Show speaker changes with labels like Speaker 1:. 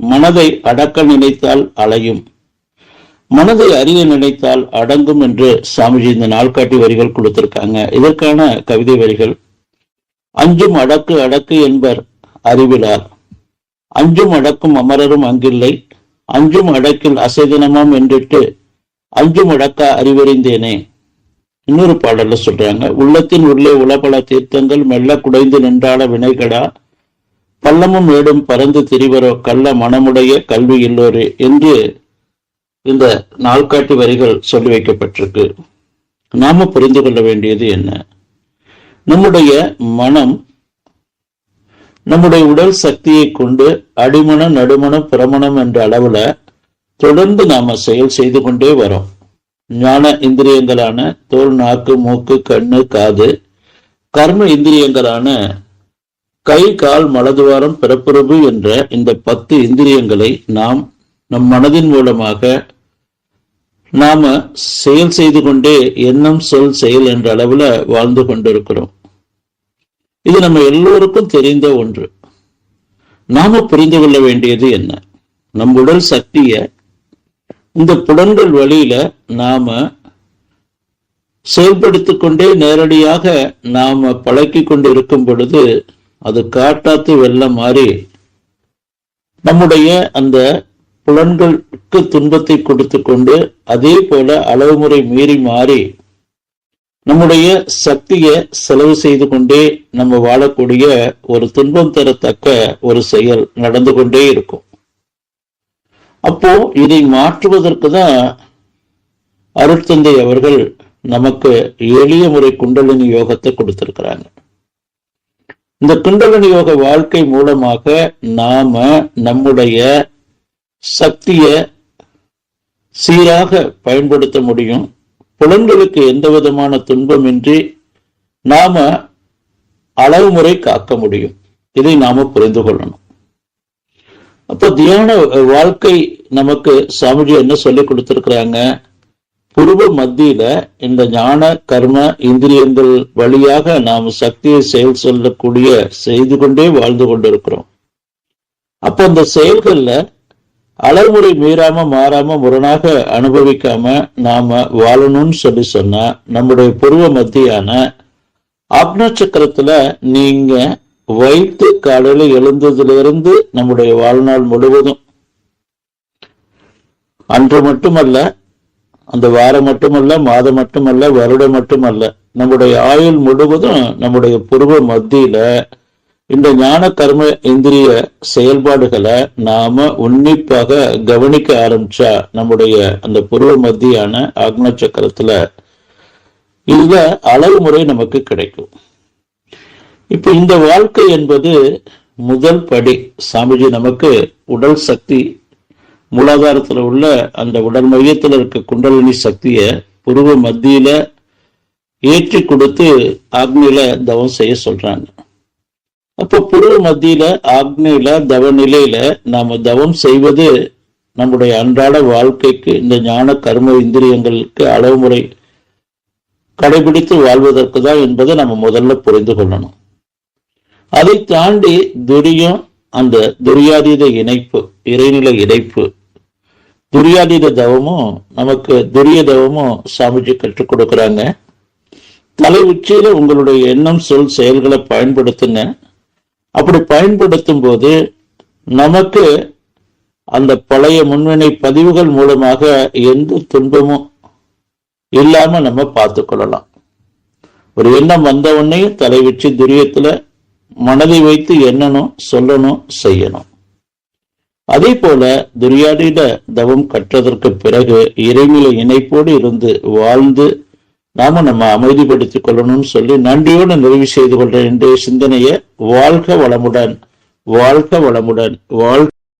Speaker 1: மனதை அடக்க நினைத்தால் அலையும். மனதை அறிய நினைத்தால் அடங்கும் என்று சாமிஜி இந்த நாள்காட்டி வரிகள் கொடுத்திருக்காங்க. இதற்கான கவிதை வரிகள் அஞ்சும் அடக்கு அடக்கு என்பர் அறிவிலார். அஞ்சும் அடக்கும் அமரரும் அங்கில்லை. அஞ்சும் அடக்கில் அசைதினமாம் என்றிட்டு அஞ்சும் அடக்க அறிவறிந்தேனே இன்னொரு பாடல்ல சொல்றாங்க உள்ளத்தின் உள்ளே உலபல தீர்த்தங்கள் மெல்ல குடைந்து நின்றாட வினைகடா. பள்ளமும் மேடும் பறந்து திரிவரோ கள்ள மனமுடைய கல்வி இல்லோரே என்று இந்த நாள்காட்டி வரிகள் சொல்லி வைக்கப்பட்டிருக்கு. நாம புரிந்து கொள்ள வேண்டியது என்ன? நம்முடைய மனம் நம்முடைய உடல் சக்தியை கொண்டு அடிமணம் நடுமணம் பிரமணம் என்ற அளவுல தொடர்ந்து நாம செயல் செய்து கொண்டே வரோம். ஞான இந்திரியங்களான தோல் நாக்கு மூக்கு கண்ணு காது கர்ம இந்திரியங்களான கை கால் மலதுவாரம் பிறப்புறவு என்ற இந்த பத்து இந்திரியங்களை நாம் நம் மனதின் மூலமாக நாம செயல் செய்து கொண்டே எண்ணம் சொல் செயல் என்ற அளவுல வாழ்ந்து கொண்டிருக்கிறோம். இது நம்ம எல்லோருக்கும் தெரிந்த ஒன்று. நாம புரிந்து கொள்ள வேண்டியது என்ன? நம் உடல் சக்திய இந்த புலன்கள் வழியில நாம செயல்படுத்திக் கொண்டே நேரடியாக நாம பழக்கி கொண்டு இருக்கும் பொழுது அது காட்டாத்து வெள்ளம் மாறி நம்முடைய அந்த புலன்களுக்கு துன்பத்தை கொடுத்து கொண்டு அதே போல அளவு முறை மீறி மாறி நம்முடைய சக்தியை செலவு செய்து கொண்டே நம்ம வாழக்கூடிய ஒரு துன்பம் தரத்தக்க ஒரு செயல் நடந்து கொண்டே இருக்கும். அப்போ இதை மாற்றுவதற்கு தான் அருட்தந்தை அவர்கள் நமக்கு எளிய முறை குண்டலினி யோகத்தை கொடுத்திருக்கிறாங்க. இந்த குண்டலினி யோக வாழ்க்கை மூலமாக நாம நம்முடைய சக்திய சீராக பயன்படுத்த முடியும். புலன்களுக்கு எந்த விதமான துன்பமின்றி நாம அளவு முறை காக்க முடியும். இதை நாம புரிந்து கொள்ளணும். அப்போ தியான வாழ்க்கை நமக்கு சாமிஜி என்ன சொல்லி கொடுத்திருக்கிறாங்க? புருவ மத்தியில இந்த ஞான கர்ம இந்திரியங்கள் வழியாக நாம் சக்தியை செயல் சொல்லக்கூடிய செய்து கொண்டே வாழ்ந்து கொண்டிருக்கிறோம். அப்போ அந்த செயல்கள்ல அளவுமுறை மீறாம மாறாம முரணாக அனுபவிக்காம நாம வாழணும்னு சொல்லி சொன்னா நம்முடைய புருவ மத்தியான ஆக்னா சக்கரத்துல நீங்க வைத்து காலையில எழுந்ததுல இருந்து நம்முடைய வாழ்நாள் முழுவதும். அன்று மட்டுமல்ல அந்த வாரம் மட்டுமல்ல மாதம் மட்டுமல்ல வருடம் மட்டுமல்ல. நம்முடைய ஆயுள் முழுவதும் நம்முடைய புருவ மத்தியில இந்த ஞான கர்ம இந்திரிய செயல்பாடுகளை நாம உன்னிப்பாக கவனிக்க ஆரம்பிச்சா நம்முடைய அந்த புருவ மத்தியான ஆக்ன சக்கரத்துல இதுல அளவு முறை நமக்கு கிடைக்கும். இப்ப இந்த வாழ்க்கை என்பது முதல் படி. சாமிஜி நமக்கு உடல் சக்தி மூலாதாரத்தில் உள்ள அந்த உடல் மையத்தில் இருக்க குண்டலினி சக்தியை புருவ மத்தியில ஏற்றி கொடுத்து ஆக்னியில தவம் செய்ய சொல்றாங்க. அப்போ புருவ மத்தியில ஆக்னியில தவ நிலையில நாம தவம் செய்வது நம்முடைய அன்றாட வாழ்க்கைக்கு இந்த ஞான கர்ம இந்திரியங்களுக்கு அளவு முறை கடைபிடித்து வாழ்வதற்கு தான் என்பதை நம்ம முதல்ல புரிந்து கொள்ளணும். அதை தாண்டி துரியம் அந்த துரியாதீத இணைப்பு இறைநிலை இணைப்பு துரியாதீத தவமும் நமக்கு துரிய தவமும் சாமிஜி கற்றுக் கொடுக்குறாங்க. தலை உச்சியில உங்களுடைய எண்ணம் சொல் செயல்களை பயன்படுத்துங்க. அப்படி பயன்படுத்தும் போது நமக்கு அந்த பழைய முன்வினை பதிவுகள் மூலமாக எந்த துன்பமும் இல்லாம நம்ம பார்த்து கொள்ளலாம் ஒரு எண்ணம் வந்த உடனே தலை வச்சு துரியத்துல மனதை வைத்து எண்ணணும் சொல்லணும் செய்யணும். அதே போல துரியாடிட தவம் கற்றதற்கு பிறகு இறைநிலை இணைப்போடு இருந்து வாழ்ந்து நாம நம்ம அமைதிப்படுத்திக் கொள்ளணும்னு சொல்லி நன்றியோடு நிறைவு செய்து கொள்ற இன்றைய சிந்தனையை வாழ்க வளமுடன் வாழ்க வளமுடன் வாழ்